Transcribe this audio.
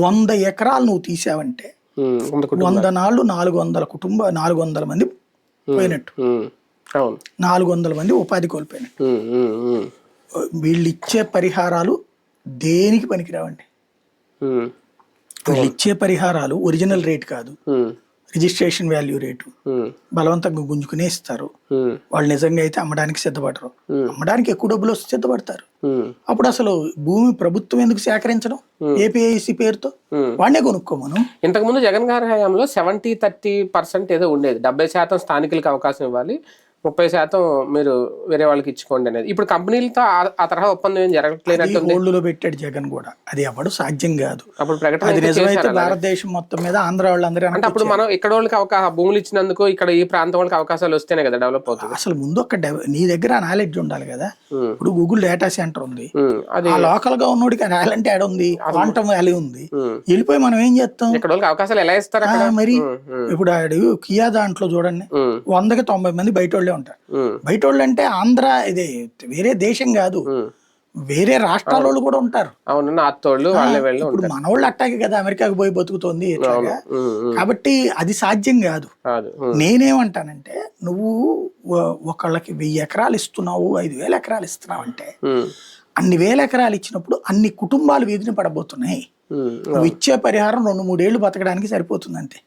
వంద ఎకరాలు నువ్వు తీసావంటే వంద నాళ్ళు నాలుగు వందల కుటుంబ నాలుగు వందల మంది పోయినట్టు. నాలుగు వందల మంది ఉపాధి కోల్పోయినట్టు. వీళ్ళు ఇచ్చే పరిహారాలు దేనికి పనికిరావండి? వీళ్ళు ఇచ్చే పరిహారాలు ఒరిజినల్ రేట్ కాదు. Registration value rate. బలవంతంగా గుంజుకునే ఇస్తారు. వాళ్ళు నిజంగా అయితే అమ్మడానికి సిద్ధపడరు. అమ్మడానికి ఎక్కువ డబ్బులు వస్తే సిద్ధపడతారు. అప్పుడు అసలు భూమి ప్రభుత్వం ఎందుకు సేకరించడం? ఏపీఐసి పేరుతో. వాడినే కొనుక్కోమను ఇంతకుముందు జగన్ గారి హయాంలో సెవెంటీ థర్టీ పర్సెంట్ ఏదో ఉండేది. డెబ్బై శాతం స్థానికులకు అవకాశం ఇవ్వాలి. ముప్పై శాతం మీరు వేరే వాళ్ళకి ఇచ్చుకోండి అనేది. ఇప్పుడు కంపెనీలతో ఆ- తరహా ఒప్పందం ఏం జరగట్లేనట్టు హోల్డ్లో పెట్టాడు జగన్ కూడా. అది ఎవడు సాధ్యం కాదు. అప్పుడు ప్రకటన. భారతదేశం మొత్తం మీద ఆంధ్ర వాళ్ళందరూ అంటే అప్పుడు మనం ఇక్కడ వాళ్ళకి అవకాశం భూములు ఇచ్చినందుకు ఇక్కడ ఈ ప్రాంతం వాళ్ళకి అవకాశాలు వస్తేనే కదా డెవలప్ అవుతుంది. అసలు ముందు ఒక నీ దగ్గర నాలెడ్జ్ ఉండాలి కదా. ఇప్పుడు గూగుల్ డేటా సెంటర్ ఉంది. అది ఆ లోకల్గా ఉన్నోడికి టాలెంట్ యాడ్ ఉంది. క్వాంటమ్ వాల్యూ ఉంది. వెళ్ళిపోయి మనం ఏం చేస్తాం? ఇక్కడ వాళ్ళకి అవకాశాలు ఎలా ఇస్తారు మరి ఇప్పుడు ఆడు కియా దాంట్లో చూడండి. వందకి తొంభై మంది బయట వాళ్ళే ఉంటారు ఉమ్, బయట వాళ్ళు అంటే ఆంధ్ర ఇది వేరే దేశం కాదు. వేరే రాష్ట్రాల వాళ్ళు కూడా ఉంటారు. వాళ్ళే వెళ్ళి ఇప్పుడు మన వాళ్ళు అట్టాగే కదా అమెరికాకి పోయి బతుకుతోంది ఇట్లాగా. కాబట్టి అది సాధ్యం కాదు. నేనేమంటానంటే నువ్వు ఒకళ్ళకి వెయ్యి ఎకరాలు ఇస్తున్నావు ఐదు వేల ఎకరాలు ఇస్తున్నావు అంటే అన్ని వేల ఎకరాలు ఇచ్చినప్పుడు అన్ని కుటుంబాలు వీధిని పడబోతున్నాయి నువ్వు ఇచ్చే పరిహారం రెండు మూడేళ్ళు బతకడానికి సరిపోతుంది అంతే.